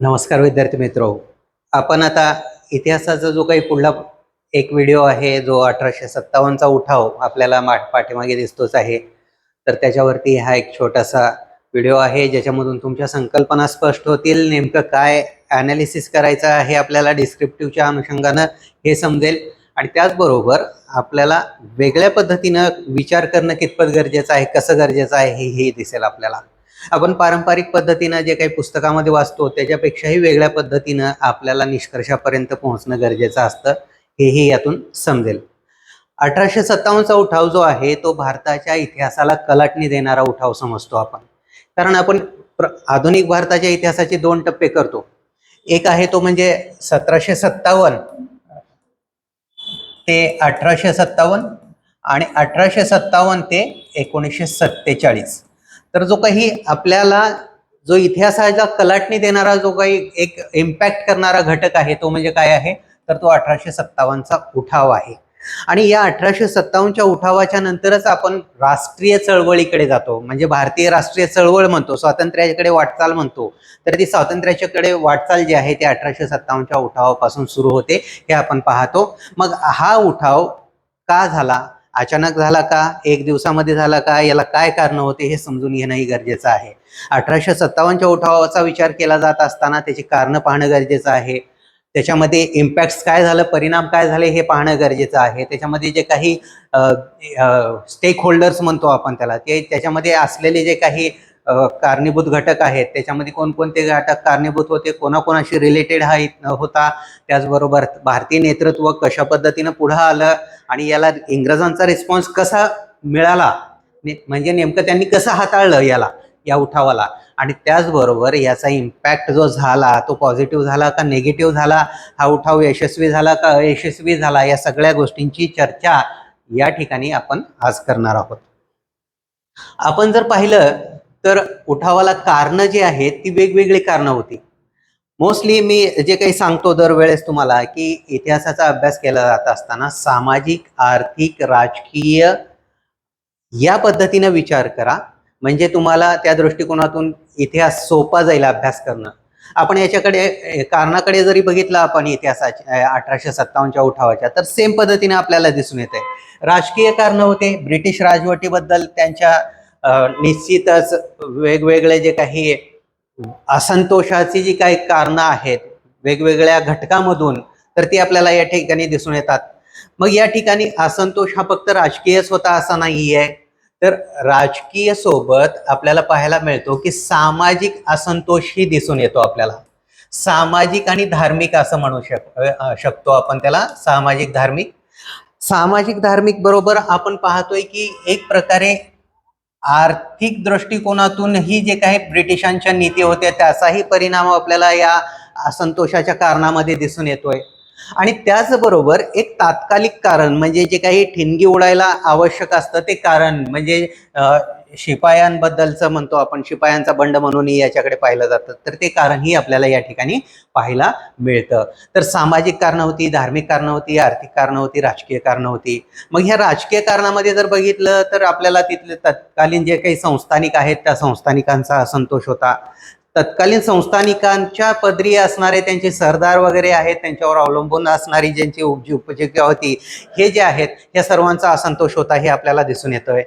नमस्कार विद्यार्थी मित्र. आपण आता इतिहासाचा जो काही पुढला एक व्हिडिओ आहे जो अठराशे सत्तावन्नचा उठाव आपल्याला माठ पाठीमागे दिसतोच आहे तर त्याच्यावरती हा एक छोटासा व्हिडिओ आहे ज्याच्यामधून तुमच्या संकल्पना स्पष्ट होतील नेमकं काय ॲनालिसिस करायचं आहे आपल्याला डिस्क्रिप्टिव्हच्या अनुषंगानं हे समजेल. आणि त्याचबरोबर आपल्याला वेगळ्या पद्धतीनं विचार करणं कितपत गरजेचं आहे कसं गरजेचं आहे हे हे दिसेल आपल्याला. आपण पारंपरिक पद्धतीनं जे काही पुस्तकामध्ये वाचतो त्याच्यापेक्षाही वेगळ्या पद्धतीनं आपल्याला निष्कर्षापर्यंत पोहोचणं गरजेचं असतं. हेही यातून समजेल. अठराशे सत्तावन्नचा उठाव जो आहे तो भारताच्या इतिहासाला कलाटणी देणारा उठाव समजतो आपण. कारण आपण आधुनिक भारताच्या इतिहासाचे दोन टप्पे करतो. एक आहे तो म्हणजे सतराशे सत्तावन्न ते अठराशे सत्तावन्न आणि अठराशे सत्तावन्न ते एकोणीसशे सत्तेचाळीस. तर जो काही आपल्याला जो इतिहासाचा कलाटणी देणारा जो काही एक इम्पॅक्ट करणारा घटक आहे तो म्हणजे काय आहे? तर तो अठराशे सत्तावन्नचा उठाव आहे. आणि या अठराशे सत्तावन्नच्या उठावाच्या नंतरच आपण राष्ट्रीय चळवळीकडे जातो. म्हणजे भारतीय राष्ट्रीय चळवळ म्हणतो स्वातंत्र्याकडे वाटचाल म्हणतो. तर ती स्वातंत्र्याच्याकडे वाटचाल जी आहे ती अठराशे सत्तावन्नच्या उठावापासून सुरू होते हे आपण पाहतो. मग हा उठाव का झाला? अचानक झाला का? एक दिवसामध्ये झाला का? याला काय कारण होते हे समजून घेणंही गरजेचं आहे. अठराशे सत्तावन्नच्या उठावाचा विचार केला जात असताना त्याची कारणं पाहणं गरजेचं आहे. त्याच्यामध्ये इम्पॅक्ट्स काय झालं? परिणाम काय झाले? हे पाहणं गरजेचं आहे. त्याच्यामध्ये जे काही स्टेक होल्डर्स म्हणतो आपण त्याला ते त्याच्यामध्ये असलेले जे काही कारणीभूत घटक आहेत. त्याच्यामध्ये कोणकोणते घटक कारणीभूत होते? कोणाकोणाशी रिलेटेड हा होता? त्याचबरोबर भारतीय नेतृत्व कशा पद्धतीनं पुढं आलं? आणि याला इंग्रजांचा रिस्पॉन्स कसा मिळाला? म्हणजे नेमकं त्यांनी कसं हाताळलं याला या उठावाला? आणि त्याचबरोबर याचा इम्पॅक्ट जो झाला तो पॉझिटिव्ह झाला का निगेटिव्ह झाला? हा उठाव यशस्वी झाला का अयशस्वी झाला? या सगळ्या गोष्टींची चर्चा या ठिकाणी आपण आज करणार आहोत. आपण जर पाहिलं तर उठावाला कारणं जी आहेत ती वेगवेगळी कारणं होती. मोस्टली मी जे काही सांगतो दरवेळेस तुम्हाला की इतिहासाचा अभ्यास केला जात असताना सामाजिक आर्थिक राजकीय या पद्धतीनं विचार करा. म्हणजे तुम्हाला त्या दृष्टिकोनातून इतिहास सोपा जाईल अभ्यास करणं. आपण याच्याकडे कारणाकडे जरी बघितलं आपण इतिहासाच्या अठराशे सत्तावन्नच्या उठावाच्या तर सेम पद्धतीने आपल्याला दिसून येते राजकीय कारणं होते. ब्रिटिश राजवटीबद्दल त्यांच्या निश्चितच वेगवेगळे जे काही असंतोषाची जी काही कारणं आहेत वेगवेगळ्या घटकामधून तर ती आपल्याला या ठिकाणी दिसून येतात. मग या ठिकाणी असंतोष हा फक्त राजकीयच होता असा नाही आहे तर राजकीय सोबत आपल्याला पाहायला मिळतो की सामाजिक असंतोषही दिसून येतो आपल्याला. सामाजिक आणि धार्मिक असं म्हणू शक शकतो आपण त्याला सामाजिक धार्मिक. सामाजिक धार्मिक बरोबर आपण पाहतोय की एक प्रकारे आर्थिक दृष्टिकोनातूनही जे काही ब्रिटिशांच्या नीती होत्या त्याचाही परिणाम आपल्याला या असंतोषाच्या कारणामध्ये दिसून येतोय. आणि त्याचबरोबर एक तात्कालिक कारण म्हणजे जे काही ठिणगी उडायला आवश्यक असतं ते कारण म्हणजे शिपायांबद्दलचं म्हणतो आपण शिपायांचा बंड म्हणूनही याच्याकडे पाहिलं जातं. तर ते कारणही आपल्याला या ठिकाणी पाहायला मिळतं. तर सामाजिक कारणं होती धार्मिक कारणं होती आर्थिक कारणं होती राजकीय कारणं होती. मग ह्या राजकीय कारणामध्ये जर बघितलं तर आपल्याला तिथले तत्कालीन जे काही संस्थानिक आहेत त्या संस्थानिकांचा असंतोष होता. तत्कालीन संस्थानिकांच्या पदरी असणारे त्यांचे सरदार वगैरे आहेत त्यांच्यावर अवलंबून असणारी ज्यांची उपजी उपजीविका होती हे जे आहेत या सर्वांचा असंतोष होता हे आपल्याला दिसून येतोय.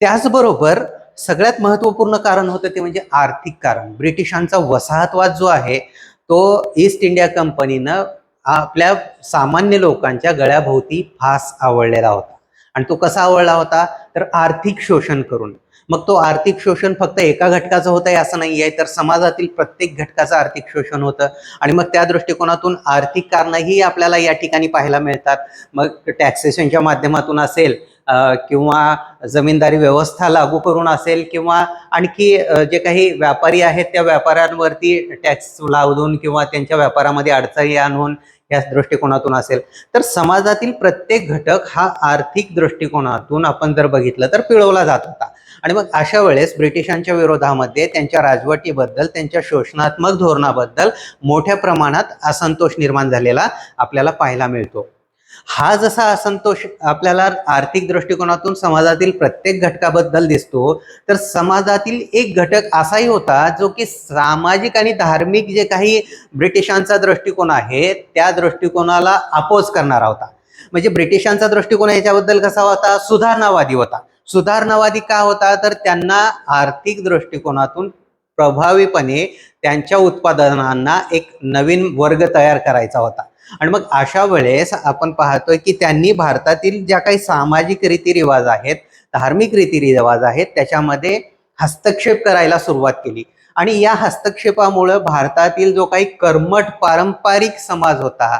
त्याचबरोबर सगळ्यात महत्त्वपूर्ण कारण होतं ते म्हणजे आर्थिक कारण. ब्रिटिशांचा वसाहतवाद जो आहे तो ईस्ट इंडिया कंपनीनं आपल्या सामान्य लोकांच्या गळ्याभोवती फास आवळलेला होता. आणि तो कसा आवळला होता? तर आर्थिक शोषण करून. मग तो आर्थिक शोषण फक्त एका घटकाचं होतं असं नाही आहे तर समाजातील प्रत्येक घटकाचं आर्थिक शोषण होतं. आणि मग त्या दृष्टिकोनातून आर्थिक कारणंही आपल्याला या ठिकाणी पाहायला मिळतात. मग टॅक्सेशनच्या माध्यमातून असेल किंवा जमीनदारी व्यवस्था लागू करून असेल किंवा आणखी जे काही व्यापारी आहेत त्या व्यापाऱ्यांवरती टॅक्स लावून किंवा त्यांच्या व्यापारामध्ये अडचणी आणून या दृष्टिकोनातून असेल. तर समाजातील प्रत्येक घटक हा आर्थिक दृष्टिकोनातून आपण जर बघितलं तर पिळवला जात होता. आणि मग अशा वेळेस ब्रिटिशांच्या विरोधामध्ये त्यांच्या राजवटीबद्दल त्यांच्या शोषणात्मक धोरणाबद्दल मोठ्या प्रमाणात असंतोष निर्माण झालेला आपल्याला पाहायला मिळतो. हा जसा असंतोष आपल्याला आर्थिक दृष्टिकोनातून समाजातील प्रत्येक घटकाबद्दल दिसतो तर समाजातील एक घटक असाही होता जो की सामाजिक आणि धार्मिक जे काही ब्रिटिशांचा दृष्टिकोन आहे त्या दृष्टिकोनाला अपोज करणारा होता. म्हणजे ब्रिटिशांचा दृष्टिकोन याच्याबद्दल कसा होता? सुधारणावादी होता. सुधारणावादी का होता? तर त्यांना आर्थिक दृष्टिकोनातून प्रभावीपणे त्यांच्या उत्पादनांना एक नवीन वर्ग तयार करायचा होता. आणि मग अशा वेळेस आपण पाहतोय की त्यांनी भारतातील ज्या काही सामाजिक रीतिरिवाज आहेत धार्मिक रीतिरिवाज आहेत त्याच्यामध्ये हस्तक्षेप करायला सुरुवात केली. आणि या हस्तक्षेपामुळं भारतातील जो काही कर्मठ पारंपरिक समाज होता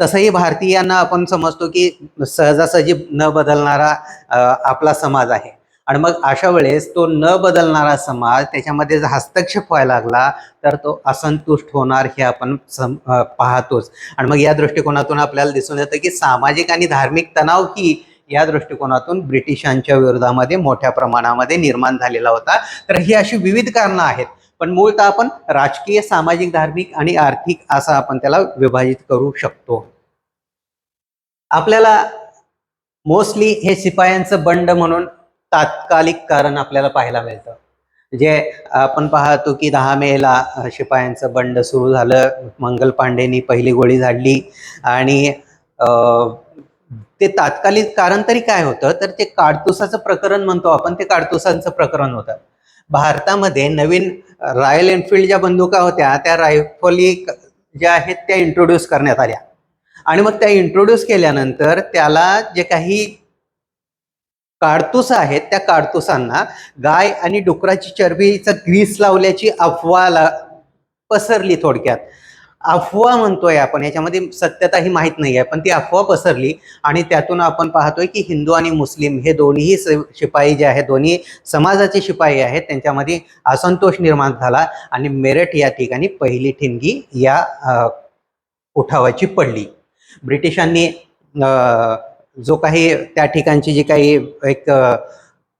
तसंही भारतीयांना आपण समजतो की सहजासहजी न बदलणारा आपला समाज आहे. आणि मग अशा वेळेस तो न बदलणारा समाज त्याच्यामध्ये जर हस्तक्षेप व्हायला लागला तर तो असंतुष्ट होणार हे आपण सम पाहतोच. आणि मग या दृष्टिकोनातून आपल्याला दिसून येतं की सामाजिक आणि धार्मिक तणाव ही या दृष्टिकोनातून ब्रिटिशांच्या विरोधामध्ये मोठ्या प्रमाणामध्ये निर्माण झालेला होता. तर ही अशी विविध कारणं आहेत. पण मूळतः आपण राजकीय सामाजिक धार्मिक आणि आर्थिक असं आपण त्याला विभाजित करू शकतो. आपल्याला मोस्टली हे शिपायांचं बंड म्हणून तात्कालिक कारण आपल्याला पाहायला मिळतं. जे आपण पाहतो की दहा मेला शिपायांचं बंड सुरू झालं मंगल पांडेनी पहिली गोळी झाडली आणि ते तात्कालिक कारण तरी काय होतं? तर ते काडतुसाचं प्रकरण म्हणतो आपण ते काडतुसांचं प्रकरण होतं. भारतामध्ये नवीन रॉयल एनफिल्ड ज्या बंदुका होत्या त्या रायफली ज्या आहेत त्या इंट्रोड्यूस करण्यात आल्या. आणि मग त्या इंट्रोड्यूस केल्यानंतर त्याला जे काही काडतुस आहेत त्या काडतुसांना गाय आणि डुकराची चरबीचा ग्रीस लावल्याची अफवा ला- पसरली थोडक्यात. अफवा म्हणतोय आपण याच्यामध्ये सत्यता ही माहीत नाही आहे पण ती अफवा पसरली आणि त्यातून आपण पाहतोय की हिंदू आणि मुस्लिम हे दोन्ही शिपाई जे आहेत दोन्ही समाजाचे शिपाई आहेत त्यांच्यामध्ये असंतोष निर्माण झाला आणि मेरठ या ठिकाणी पहिली ठिणगी या उठावाची पडली. ब्रिटिशांनी जो काही त्या ठिकाणची जी काही एक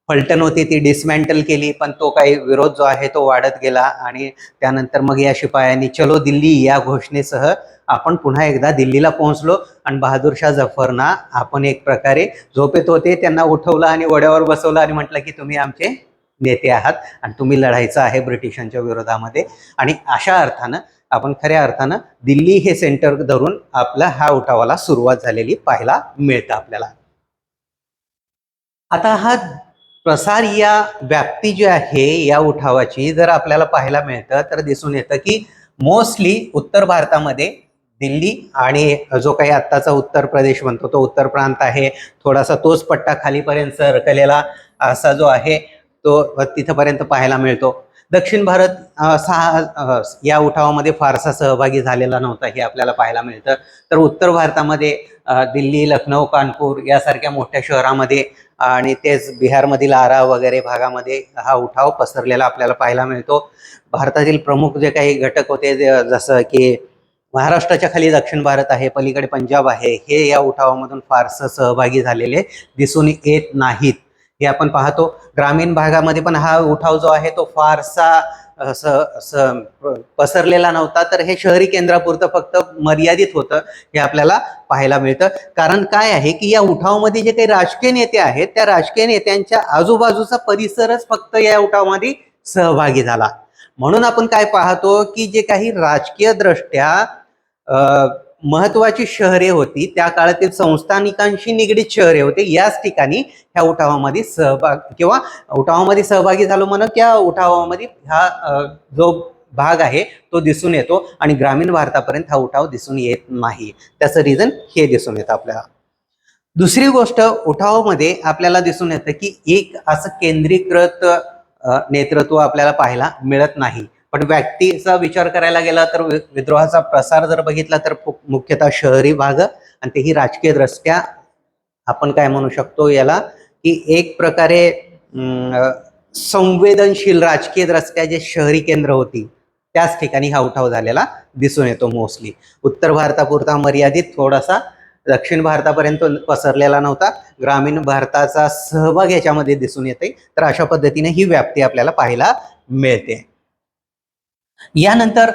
फलटण होती ती डिसमॅन्टल केली पण तो काही विरोध जो आहे तो वाढत गेला आणि त्यानंतर मग या शिपायांनी चलो दिल्ली या घोषणेसह आपण पुन्हा एकदा दिल्लीला पोहोचलो आणि बहादूर शाह जफरना आपण एक प्रकारे झोपेत होते त्यांना उठवलं आणि वड्यावर बसवलं आणि म्हटलं की तुम्ही आमचे नेते आहात आणि तुम्ही लढायचं आहे ब्रिटिशांच्या विरोधामध्ये. आणि अशा अर्थानं आपण खऱ्या अर्थानं दिल्ली हे सेंटर धरून आपला हा उठावाला सुरुवात झालेली पाहायला मिळतं आपल्याला. आता हा प्रसार या व्याप्ती जी आहे या उठावाची जर आपल्याला पाहायला मिळतं तर दिसून येतं की मोस्टली उत्तर भारतामध्ये दिल्ली आणि जो काही आत्ताचा उत्तर प्रदेश म्हणतो तो उत्तर प्रांत आहे. थोडासा तोच पट्टा खालीपर्यंत सरकलेला असा जो आहे तो तिथपर्यंत पाहायला मिळतो. दक्षिण भारत सहा या उठावामध्ये फारसा सहभागी झालेला नव्हता हे आपल्याला पाहायला मिळतं. तर उत्तर भारतामध्ये दिल्ली लखनौ कानपूर यासारख्या मोठ्या शहरामध्ये आणि तेच बिहारमधील आरा वगैरे भागामध्ये हा उठाव पसरलेला आपल्याला पाहायला मिळतो. भारतातील प्रमुख जे काही घटक होते जसं की महाराष्ट्राच्या खाली दक्षिण भारत आहे पलीकडे पंजाब आहे हे या उठावामधून फारसं सहभागी झालेले दिसून येत नाहीत. हे आपण पाहतो. ग्रामीण भागामध्ये पण हा उठाव जो आहे तो फारसा स स- पसरलेला नव्हता. तर हे शहरी केंद्रापुरतं फक्त मर्यादित होतं हे आपल्याला पाहायला मिळतं. कारण काय आहे की या उठावामध्ये जे काही राजकीय नेते आहेत त्या राजकीय नेत्यांच्या आजूबाजूचा परिसरच फक्त या उठावामध्ये सहभागी झाला. म्हणून आपण काय पाहतो की जे काही राजकीय दृष्ट्या महत्वाची शहरे होती. त्या काळातील संस्थानिकांशी निगडीत शहरे होते. याच ठिकाणी ह्या उठावामध्ये सहभाग किंवा उठावामध्ये सहभागी झालो म्हणून त्या उठावामध्ये हा जो भाग आहे तो दिसून येतो आणि ग्रामीण भारतापर्यंत हा उठाव दिसून येत नाही. त्याचं रिझन हे दिसून येतं आपल्याला. दुसरी गोष्ट उठावामध्ये आपल्याला दिसून येतं की एक असं केंद्रीकृत नेतृत्व आपल्याला पाहायला मिळत नाही. पण व्यक्तीचा विचार करायला गेला तर वि- विद्रोहाचा प्रसार जर बघितला तर फु- मुख्यतः शहरी भाग आणि तेही राजकीय दृष्ट्या आपण काय म्हणू शकतो याला की एक प्रकारे संवेदनशील राजकीय दृष्ट्या जे शहरी केंद्र होती त्याच ठिकाणी हा उठाव झालेला दिसून येतो मोस्टली. उत्तर भारतापुरता मर्यादित थोडासा दक्षिण भारतापर्यंत पसरलेला नव्हता ग्रामीण भारताचा सहभाग याच्यामध्ये दिसून येते तर अशा पद्धतीने ही व्याप्ती आपल्याला पाहायला मिळते. यानंतर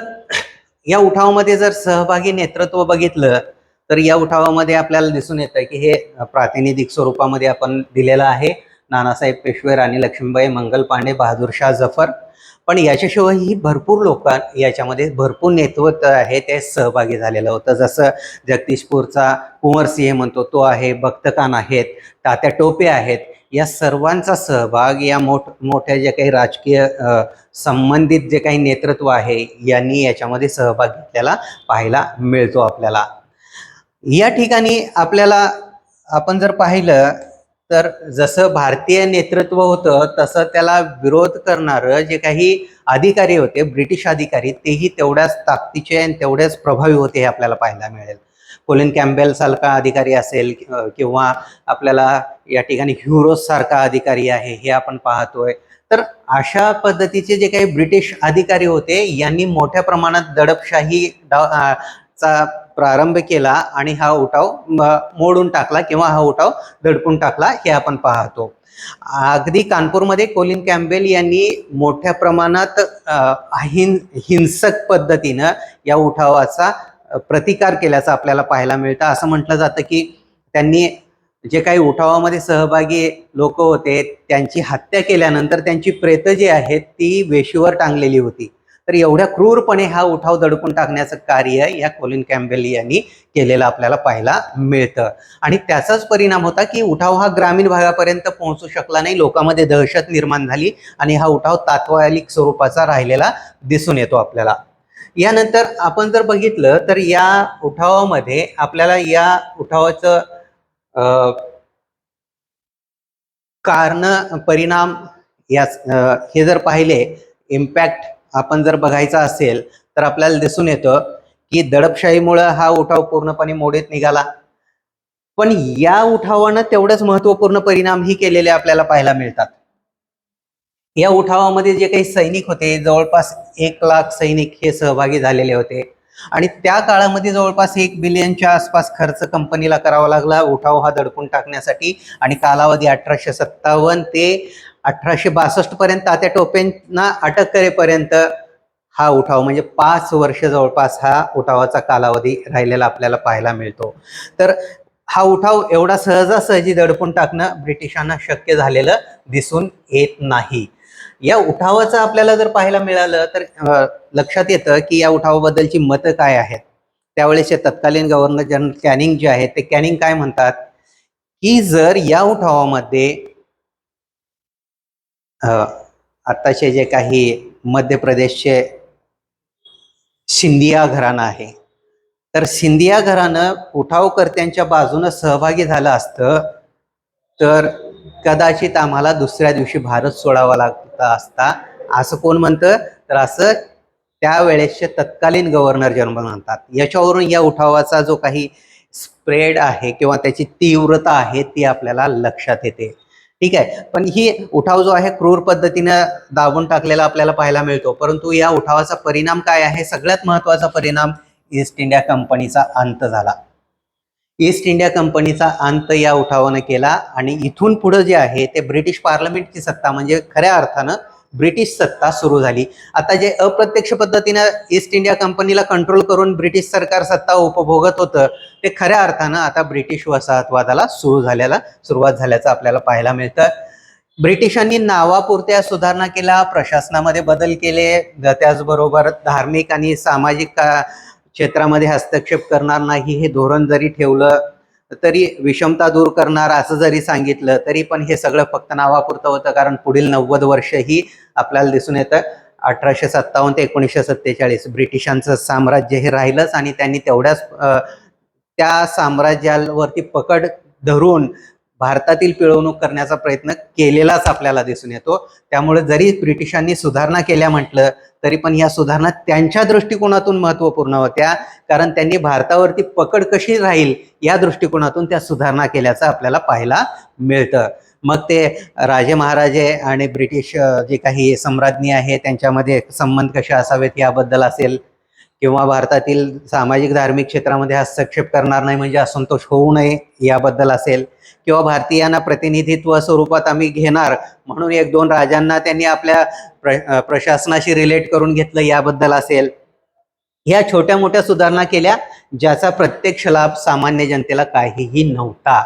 या उठावामध्ये जर सहभागी नेतृत्व बघितलं तर या उठावामध्ये आपल्याला दिसून येतं की हे प्रातिनिधिक स्वरूपामध्ये आपण दिलेलं आहे. नानासाहेब पेशवे राणी लक्ष्मीबाई मंगल पांडे बहादूर शाह जफर. पण याच्याशिवायही भरपूर लोक याच्यामध्ये भरपूर नेतृत्व आहे ते सहभागी झालेलं होतं. जसं जगदीशपूरचा कुंवर सिंह म्हणतो तो आहे भक्तकान आहेत तात्या टोपे आहेत. या सर्वांचा सहभाग या मोठ मोठ्या जे काही राजकीय संबंधित जे काही नेतृत्व आहे यांनी याच्यामध्ये सहभाग घेतलेला पाहायला मिळतो आपल्याला. या ठिकाणी आपल्याला आपण जर पाहिलं तर जसं भारतीय नेतृत्व होतं तसं त्याला विरोध करणारं जे काही अधिकारी होते ब्रिटिश अधिकारी तेही तेवढ्याच ताकदीचे आणि तेवढ्याच प्रभावी होते हे आपल्याला पाहायला मिळेल. कोलिन कॅम्बेल सारखा अधिकारी असेल किंवा आपल्याला या ठिकाणी ह्युरोस सारखा अधिकारी आहे हे आपण पाहतोय. तर अशा पद्धतीचे जे काही ब्रिटिश अधिकारी होते यांनी मोठ्या प्रमाणात दडपशाही चा प्रारंभ केला आणि हा उठाव मोडून टाकला किंवा हा उठाव दडपून टाकला हे आपण पाहतो. अगदी कानपूरमध्ये कोलिन कॅम्बेल यांनी मोठ्या प्रमाणात हिं हिंसक पद्धतीनं या उठावाचा प्रतिकार केल्याचं आपल्याला पाहायला मिळतं. असं म्हटलं जातं की त्यांनी जे काही उठावामध्ये सहभागी लोक होते त्यांची हत्या केल्यानंतर त्यांची प्रेत जी आहेत ती वेशीवर टांगलेली होती. तर एवढ्या क्रूरपणे हा उठाव दडपून टाकण्याचं कार्य या कोलिन कॅम्बेल यांनी केलेलं आपल्याला पाहायला मिळतं. आणि त्याचाच परिणाम होता की उठाव हा ग्रामीण भागापर्यंत पोहोचू शकला नाही लोकांमध्ये दहशत निर्माण झाली आणि हा उठाव तात्कालिक स्वरूपाचा राहिलेला दिसून येतो आपल्याला. यानंतर आपण जर बघितलं तर या उठावामध्ये आपल्याला या उठावाचं कारण परिणाम या हे जर पाहिले इम्पॅक्ट आपण जर बघायचा असेल तर आपल्याला दिसून येतं की दडपशाहीमुळं हा उठाव पूर्णपणे मोडीत निघाला. पण या उठावानं तेवढंच महत्त्वपूर्ण परिणामही केलेले आपल्याला पाहायला मिळतात. या उठावामध्ये जे काही सैनिक होते जवळपास एक लाख सैनिक हे सहभागी झालेले होते. आणि त्या काळामध्ये जवळपास एक बिलियनच्या आसपास खर्च कंपनीला करावा लागला. उठाव हा दडपून टाकण्यासाठी आणि कालावधी अठराशे सत्तावन्न ते अठराशे बासष्ट पर्यंत तात्या टोपेंना अटक करेपर्यंत हा उठाव म्हणजे पाच वर्ष जवळपास हा उठावाचा कालावधी राहिलेला आपल्याला पाहायला मिळतो. तर हा उठाव एवढा सहजासहजी दडपून टाकणं ब्रिटिशांना शक्य झालेलं दिसून येत नाही. या उठावाचं आपल्याला जर पाहायला मिळालं तर लक्षात येतं की या उठावाबद्दलची मतं काय आहेत. त्यावेळेसचे तत्कालीन गव्हर्नर जनरल कॅनिंग जे आहेत ते कॅनिंग काय म्हणतात? की जर या उठावामध्ये आत्ताचे आताचे जे काही मध्य प्रदेशचे सिंधिया घराणं आहे तर सिंधिया घराणं उठावकर्त्यांच्या बाजूनं सहभागी झालं असतं तर कदाचित आम्हाला दुसऱ्या दिवशी भारत सोडावा लागता असता. असं कोण म्हणतं? तर असं त्यावेळेसचे तत्कालीन गव्हर्नर जनरल म्हणतात. याच्यावरून या उठावाचा जो काही स्प्रेड आहे किंवा त्याची तीव्रता आहे ती आपल्याला लक्षात येते. ठीक आहे? पण ही उठाव जो आहे क्रूर पद्धतीनं दाबून टाकलेला आपल्याला पाहायला मिळतो. परंतु या उठावाचा परिणाम काय आहे? सगळ्यात महत्त्वाचा परिणाम ईस्ट इंडिया कंपनीचा अंत झाला. ईस्ट इंडिया कंपनीचा अंत या उठावानं केला आणि इथून पुढं जे आहे ते ब्रिटिश पार्लमेंटची सत्ता म्हणजे खऱ्या अर्थानं ब्रिटिश सत्ता सुरू झाली. आता जे अप्रत्यक्ष पद्धतीनं ईस्ट इंडिया कंपनीला कंट्रोल करून ब्रिटिश सरकार सत्ता उपभोगत होतं ते खऱ्या अर्थानं आता ब्रिटिश वसाहतवादाला सुरू झाल्याला सुरुवात झाल्याचं आपल्याला पाहायला मिळतं. ब्रिटिशांनी नावापुरत्या सुधारणा केल्या प्रशासनामध्ये बदल केले त्याचबरोबर धार्मिक आणि सामाजिक क्षेत्रामध्ये हस्तक्षेप करणार नाही हे धोरण जरी ठेवलं तरी विषमता दूर करणार असं जरी सांगितलं तरी पण हे सगळं फक्त नावापुरतं होतं. कारण पुढील नव्वद वर्ष ही आपल्याला दिसून येतं. अठराशे सत्तावन्न ते एकोणीसशे सत्तेचाळीस ब्रिटिशांचं साम्राज्य हे राहिलंच आणि त्यांनी तेवढ्याच त्या साम्राज्यावरती पकड धरून भारतातील पिळवणूक करण्याचा प्रयत्न केलेलाच आपल्याला दिसून येतो. त्यामुळे जरी ब्रिटिशांनी सुधारणा केल्या म्हटलं तरी पण या सुधारणा त्यांच्या दृष्टिकोनातून महत्त्वपूर्ण होत्या. कारण त्यांनी भारतावरती पकड कशी राहील या दृष्टिकोनातून त्या सुधारणा केल्याचं आपल्याला पाहायला मिळतं. मग ते राजे महाराजे आणि ब्रिटिश जे काही सम्राज्ञी आहे त्यांच्यामध्ये संबंध कसे असावेत याबद्दल असेल किंवा भारतातील सामाजिक धार्मिक क्षेत्रामध्ये हस्तक्षेप करणार नाही म्हणजे असंतोष होऊ नये याबद्दल असेल किंवा भारतीयांना प्रतिनिधित्व स्वरूपात आम्ही घेणार म्हणून एक दोन राजांना त्यांनी आपल्या प्र प्रशासनाशी रिलेट करून घेतलं याबद्दल असेल. ह्या छोट्या मोठ्या सुधारणा केल्या ज्याचा प्रत्यक्ष लाभ सामान्य जनतेला काहीही नव्हता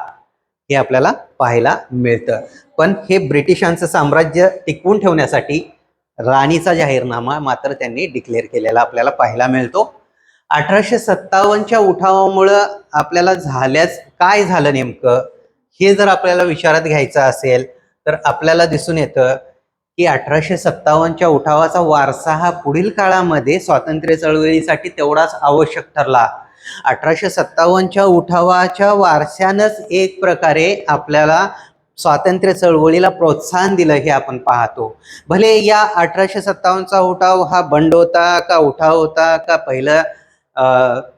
हे आपल्याला पाहायला मिळतं. पण हे ब्रिटिशांचं साम्राज्य टिकवून ठेवण्यासाठी राणीचा जाहीरनामा मात्र त्यांनी डिक्लेअर केलेला आपल्याला पाहायला मिळतो. अठराशे सत्तावन्नच्या उठावामुळं आपल्याला झाल्यास काय झालं नेमकं? हे जर आपल्याला विचारात घ्यायचं असेल तर आपल्याला दिसून येतं की अठराशे सत्तावन्नच्या उठावाचा वारसा हा पुढील काळामध्ये स्वातंत्र्य चळवळीसाठी तेवढाच आवश्यक ठरला. अठराशे सत्तावन्नच्या उठावाच्या वारशानंच एक प्रकारे आपल्याला स्वातंत्र्य चळवळीला प्रोत्साहन दिलं हे आपण पाहतो. भले या अठराशे सत्तावन्नचा उठाव हा बंड होता का उठाव होता का पहिलं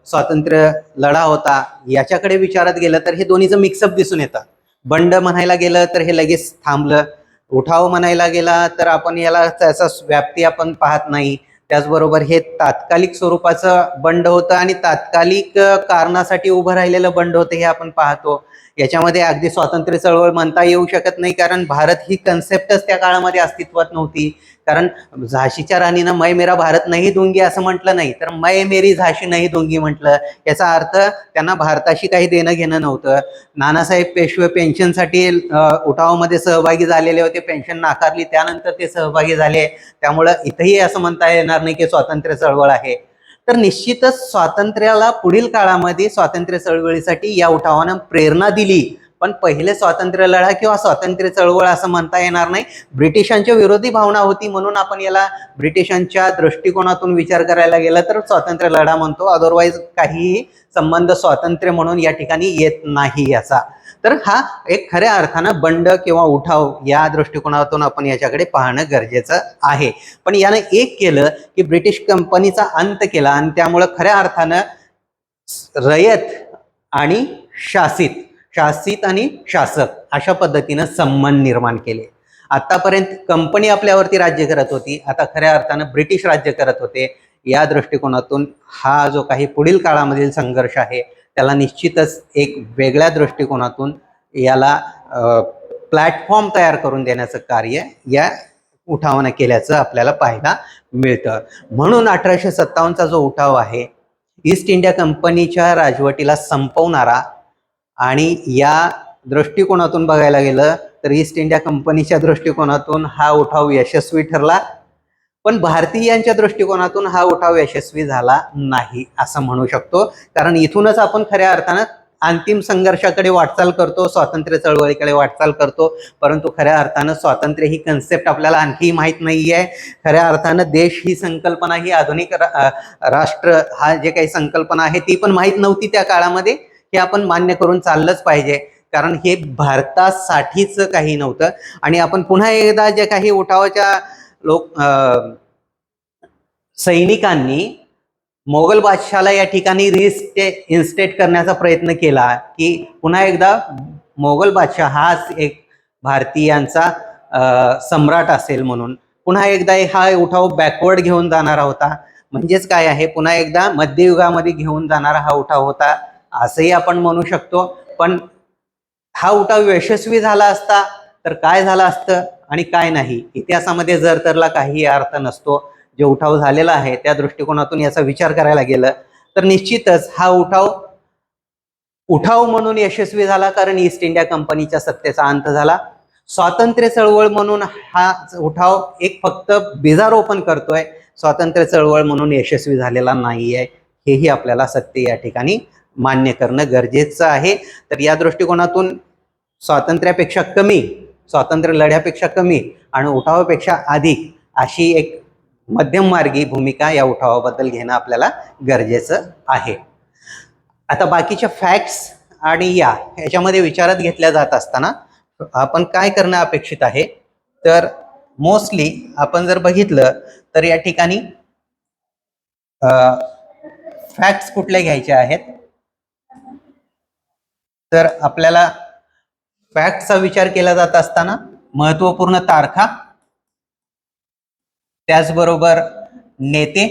स्वातंत्र्य लढा होता याच्याकडे विचारात गेलं तर हे दोन्हीचं मिक्सअप दिसून येतं. बंड म्हणायला गेलं तर हे लगेच थांबलं. उठाव म्हणायला गेला तर आपण याला त्याचा व्याप्ती आपण पाहत नाही. त्याचबरोबर हे तात्कालिक स्वरूपाचं बंड होतं आणि तात्कालिक कारणासाठी उभं राहिलेलं बंड होतं हे आपण पाहतो. याच्यामध्ये अगदी स्वातंत्र्य चळवळ म्हणता येऊ शकत नाही कारण भारत ही कन्सेप्टच त्या काळामध्ये अस्तित्वात नव्हती. कारण झाशीच्या राणीनं मै मेरा भारत नाही दुंगी असं म्हटलं नाही. तर मै मेरी झाशी नाही दुंगी म्हटलं. याचा अर्थ त्यांना भारताशी काही देणं घेणं नव्हतं. नानासाहेब पेशवे पेन्शनसाठी उठावामध्ये सहभागी झालेले होते. पेन्शन नाकारली. त्यानंतर ते सहभागी झाले. त्यामुळं इथंही असं म्हणता येणार नाही की स्वातंत्र्य चळवळ आहे. तर निश्चितच स्वातंत्र्याला पुढील काळामध्ये स्वातंत्र्य चळवळीसाठी या उठावानं प्रेरणा दिली. पण पहिले स्वातंत्र्य लढा किंवा स्वातंत्र्य चळवळ असं म्हणता येणार नाही. ब्रिटिशांच्या विरोधी भावना होती म्हणून आपण याला ब्रिटिशांच्या दृष्टिकोनातून विचार करायला गेला तर स्वातंत्र्य लढा म्हणतो. अदरवाईज काहीही संबंध स्वातंत्र्य म्हणून या ठिकाणी येत नाही याचा. तर हा एक खऱ्या अर्थानं बंड किंवा उठाव या दृष्टिकोनातून आपण याच्याकडे पाहणं गरजेचं आहे. पण यानं एक केलं की ब्रिटिश कंपनीचा अंत केला आणि त्यामुळं खऱ्या अर्थानं रयत आणि शासित शासित आणि शासक अशा पद्धतीनं संबंध निर्माण केले. आतापर्यंत कंपनी आपल्यावरती राज्य करत होती. आता खऱ्या अर्थानं ब्रिटिश राज्य करत होते. या दृष्टिकोनातून हा जो काही पुढील काळामधील संघर्ष आहे त्याला निश्चितच एक वेगळ्या दृष्टिकोनातून याला प्लॅटफॉर्म तयार करून देण्याचं कार्य या उठावानं केल्याचं आपल्याला पाहायला मिळतं. म्हणून अठराशे सत्तावन्नचा जो उठाव आहे ईस्ट इंडिया कंपनीच्या राजवटीला संपवणारा आणि या दृष्टिकोनातून बघायला गेलं तर ईस्ट इंडिया कंपनीच्या दृष्टिकोनातून हा उठाव यशस्वी ठरला. पण भारतीयांच्या दृष्टिकोनातून हा उठाव यशस्वी झाला नाही असं म्हणू शकतो. कारण इथूनच आपण खऱ्या अर्थानं अंतिम संघर्षाकडे वाटचाल करतो स्वातंत्र्य चळवळीकडे वाटचाल करतो. परंतु खऱ्या अर्थानं स्वातंत्र्य ही कन्सेप्ट आपल्याला आणखी माहीत नाही आहे खऱ्या अर्थानं देश ही संकल्पना ही आधुनिक रा- राष्ट्र हा जे काही संकल्पना आहे ती पण माहीत नव्हती त्या काळामध्ये. हे आपण मान्य करून चाललंच पाहिजे. कारण हे भारतासाठीच काही नव्हतं. आणि आपण पुन्हा एकदा जे काही उठावाच्या लोक सैनिकांनी मोगल बादशाला या ठिकाणी रिस्टे इन्स्टेट करण्याचा प्रयत्न केला की पुन्हा एकदा मोगल बादशाह हाच एक भारतीयांचा सम्राट असेल म्हणून. पुन्हा एकदा हा उठाव बॅकवर्ड घेऊन जाणारा होता. म्हणजेच काय आहे? पुन्हा एकदा मध्ययुगामध्ये घेऊन जाणारा हा उठाव होता. असंही आपण म्हणू शकतो. पण हा उठाव यशस्वी झाला असता तर काय झालं असतं आणि काय नाही इतिहासामध्ये जर तरला काही अर्थ नसतो जे उठाव झालेला आहे त्या दृष्टिकोनातून याचा विचार करायला गेलं तर निश्चितच हा उठाव उठाव म्हणून यशस्वी झाला कारण ईस्ट इंडिया कंपनीच्या सत्तेचा अंत झाला. स्वातंत्र्य चळवळ म्हणून हा उठाव एक फक्त बीजारोपण करतोय. स्वातंत्र्य चळवळ म्हणून यशस्वी झालेला नाही आहे हेही आपल्याला सत्य या ठिकाणी मान्य करणं गरजेचं आहे. तर या दृष्टिकोनातून स्वातंत्र्यापेक्षा कमी स्वातंत्र्य लढ्यापेक्षा कमी आणि उठावापेक्षा अधिक अशी एक मध्यममार्गी भूमिका या उठावाबद्दल घेणं आपल्याला गरजेचं आहे. आता बाकीच्या फॅक्ट्स आणि या ह्याच्यामध्ये विचारात घेतल्या जात असताना आपण काय करणं अपेक्षित आहे? तर मोस्टली आपण जर बघितलं तर या ठिकाणी फॅक्ट्स कुठल्या घ्यायचे आहेत? तर आपल्याला फॅक्टचा विचार केला जात असताना महत्त्वपूर्ण तारखा. त्याचबरोबर नेते.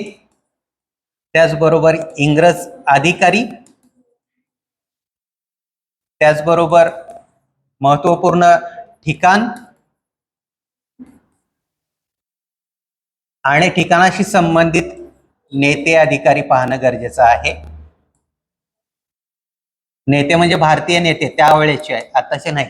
त्याचबरोबर इंग्रज अधिकारी. त्याचबरोबर महत्त्वपूर्ण ठिकाण. आणि ठिकाणाशी संबंधित नेते अधिकारी पाहणं गरजेचं आहे. नेते म्हणजे भारतीय नेते त्यावेळेचे आहे आताचे नाही.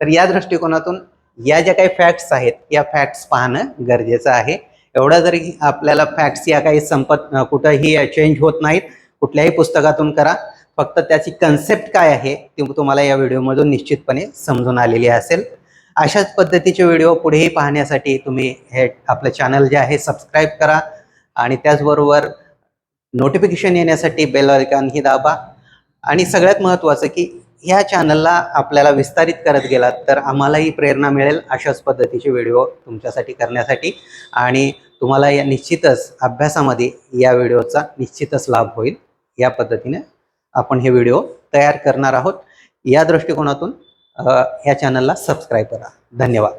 तर या दृष्टिकोनातून या ज्या काही फॅक्ट्स आहेत या फॅक्ट्स पाहणं गरजेचं आहे. एवढा जरी आपल्याला फॅक्ट्स या काही संपत कुठंही चेंज होत नाहीत कुठल्याही पुस्तकातून करा. फक्त त्याची कन्सेप्ट काय आहे ती तुम्हाला या व्हिडिओमधून निश्चितपणे समजून आलेली असेल. अशाच पद्धतीचे व्हिडिओ पुढेही पाहण्यासाठी तुम्ही हे आपलं चॅनल जे आहे सबस्क्राईब करा. आणि त्याचबरोबर नोटिफिकेशन येण्यासाठी बेल आयकॉनही दाबा. आणि सगळ्यात महत्त्वाचं की ह्या चॅनलला आपल्याला विस्तारित करत गेलात तर आम्हालाही प्रेरणा मिळेल अशाच पद्धतीचे व्हिडिओ तुमच्यासाठी करण्यासाठी. आणि तुम्हाला या निश्चितच अभ्यासामध्ये या व्हिडिओचा निश्चितच लाभ होईल. या पद्धतीने आपण हे व्हिडिओ तयार करणार आहोत. या दृष्टिकोनातून ह्या या चॅनलला सबस्क्राईब करा. धन्यवाद.